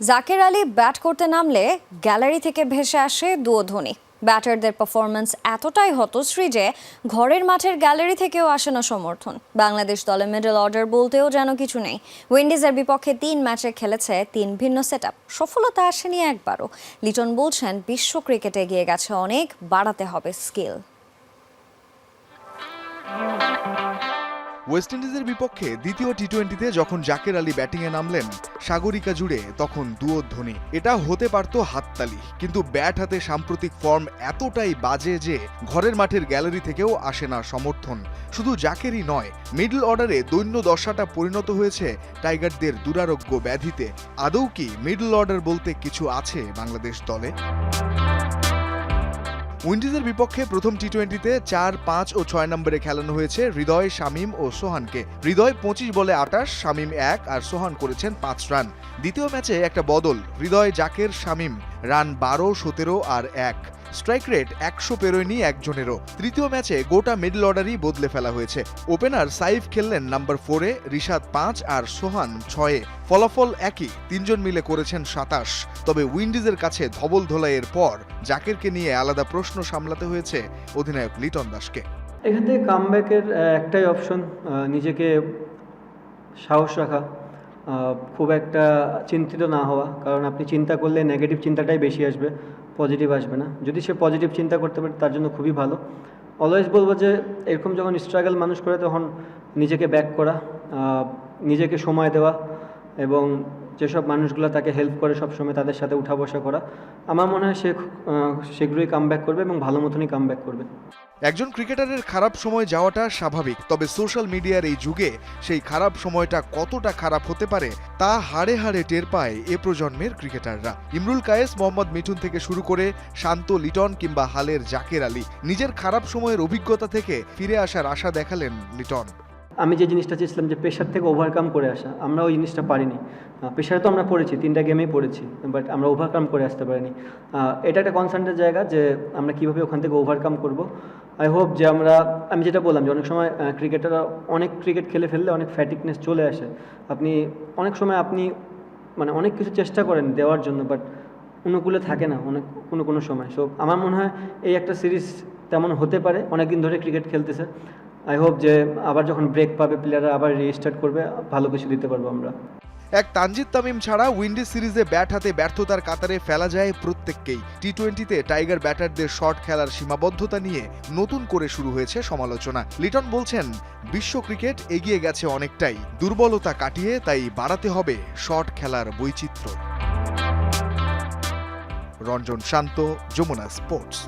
Zaker Ali bat করতে নামলে gallery থেকে ভেসে আসে দুয়োধ্বনি ব্যাটারদের পারফরম্যান্স এতটাই হতশ্রী যে ঘরের মাঠের গ্যালারি থেকেও আসে না সমর্থন। বাংলাদেশ দলে মিডল অর্ডার বলতেও যেন কিছু নেই। উইন্ডিজের বিপক্ষে তিন ম্যাচে খেলেছে তিন ভিন্ন সেট সফলতা আসেনি একবারও। লিটন বলছেন, বিশ্ব ক্রিকেটে এগিয়ে গেছে অনেক, বাড়াতে হবে স্কিল ওয়েস্ট ইন্ডিজের বিপক্ষে দ্বিতীয় টি টোয়েন্টিতে যখন জাকের আলী ব্যাটিংয়ে নামলেন, সাগরিকা জুড়ে তখন দুয়োধ্বনি এটা হতে পারত হাততালি, কিন্তু ব্যাট হাতে সাম্প্রতিক ফর্ম এতটাই বাজে যে ঘরের মাঠের গ্যালারি থেকেও আসে না সমর্থন। শুধু জাকেরই নয়, মিডল অর্ডারে দৈন্য দশাটা পরিণত হয়েছে টাইগারদের দুরারোগ্য ব্যাধিতে। আদৌ কি মিডল অর্ডার বলতে কিছু আছে বাংলাদেশ দলে? উইন্ডিজের বিপক্ষে প্রথম টি টোয়েন্টিতে চার, পাঁচ ও ছয় নম্বরে খেলানো হয়েছে হৃদয়, শামীম ও সোহানকে। হৃদয় পঁচিশ বলে আটাশ, শামীম এক আর সোহান করেছেন পাঁচ রান। দ্বিতীয় ম্যাচে একটা বদল, হৃদয় জাকের, শামীম। রান বারো, সতেরো আর এক। স্ট্রাইক রেট একশো পেরোয়নি একজনেরও। তৃতীয় ম্যাচে গোটা মিডল অর্ডারই বদলে ফেলা হয়েছে। ওপেনার সাইফ খেললেন নাম্বার ফোরে, রিশাদ পাঁচ আর সোহান ছয়ে। ফলাফল একই, তিনজন মিলে করেছেন সাতাশ। তবে উইন্ডিজের কাছে ধবল ধোলাইয়ের পর জাকেরকে নিয়ে আলাদা প্রশ্ন সামলাতে হয়েছে অধিনায়ক লিটন দাসকে। এখান থেকে কামব্যাকের একটাই অপশন নিজেকে সাহস রাখা। খুব একটা চিন্তিত না হওয়া। কারণ আপনি চিন্তা করলে নেগেটিভ চিন্তাটাই বেশি আসবে পজিটিভ আসবে না। যদি সে পজিটিভ চিন্তা করতে পারে, তার জন্য খুবই ভালো। অলওয়েজ বলব যে, এরকম যখন স্ট্রাগল মানুষ করে, তখন নিজেকে ব্যাক করা নিজেকে সময় দেওয়া এবং যেসব মানুষগুলো তাকে হেল্প করে সবসময় তাদের সাথে উঠা বসা করা, আমার মনে হয় সে শীঘ্রই কাম করবে এবং ভালো মতনই কাম করবে। একজন ক্রিকেটারের খারাপ সময় যাওয়াটা স্বাভাবিক, তবে সোশ্যাল মিডিয়ার এই যুগে সেই খারাপ সময়টা কতটা খারাপ হতে পারে, তা হাড়ে হাড়ে টের পায় এ প্রজন্মের ক্রিকেটাররা ইমরুল কায়েস, মোহাম্মদ মিঠুন থেকে শুরু করে শান্ত, লিটন কিংবা হালের জাকের আলী, নিজের খারাপ সময়ের অভিজ্ঞতা থেকে ফিরে আসার আশা দেখালেন লিটন। আমি যে জিনিসটা চেয়েছিলাম যে প্রেশার থেকে ওভারকাম করে আসা, আমরা ওই জিনিসটা পারিনি। প্রেশারে তো আমরা পড়েছি, তিনটা গেমেই পড়েছি বাট আমরা ওভারকাম করে আসতে পারিনি। এটা একটা কনসার্নের জায়গা যে আমরা কীভাবে ওখান থেকে ওভারকাম করব। আই হোপ যে আমরা, আমি যেটা বললাম যে অনেক সময় ক্রিকেটাররা অনেক ক্রিকেট খেলে ফেললে অনেক ফ্যাটিকনেস চলে আসে। আপনি, অনেক সময় আপনি মানে অনেক কিছু চেষ্টা করেন দেওয়ার জন্য বাট অনুকূলে থাকে না অনেক, কোনো কোনো সময়। সো আমার মনে হয় এই একটা সিরিজ তেমন হতে পারে অনেক দিন ধরে ক্রিকেট খেলতেছে। আই হোপ যে আবার যখন ব্রেক পাবে প্লেয়াররা আবার রিস্টার্ট করবে, ভালো কিছু দিতে পারব আমরা। এক তানজিদ তামিম ছাড়া উইন্ডিজ সিরিজে ব্যাট হাতে ব্যর্থতার কাতারে ফেলা যায় প্রত্যেককেই। টি টোয়েন্টিতে টাইগার ব্যাটারদের শট খেলার সীমাবদ্ধতা নিয়ে নতুন করে শুরু হয়েছে সমালোচনা। লিটন বলছেন, বিশ্ব ক্রিকেট এগিয়ে গেছে অনেকটাই। দুর্বলতা কাটিয়ে তাই বাড়াতে হবে শট খেলার বৈচিত্র্য। রঞ্জন শান্ত, যমুনা স্পোর্টস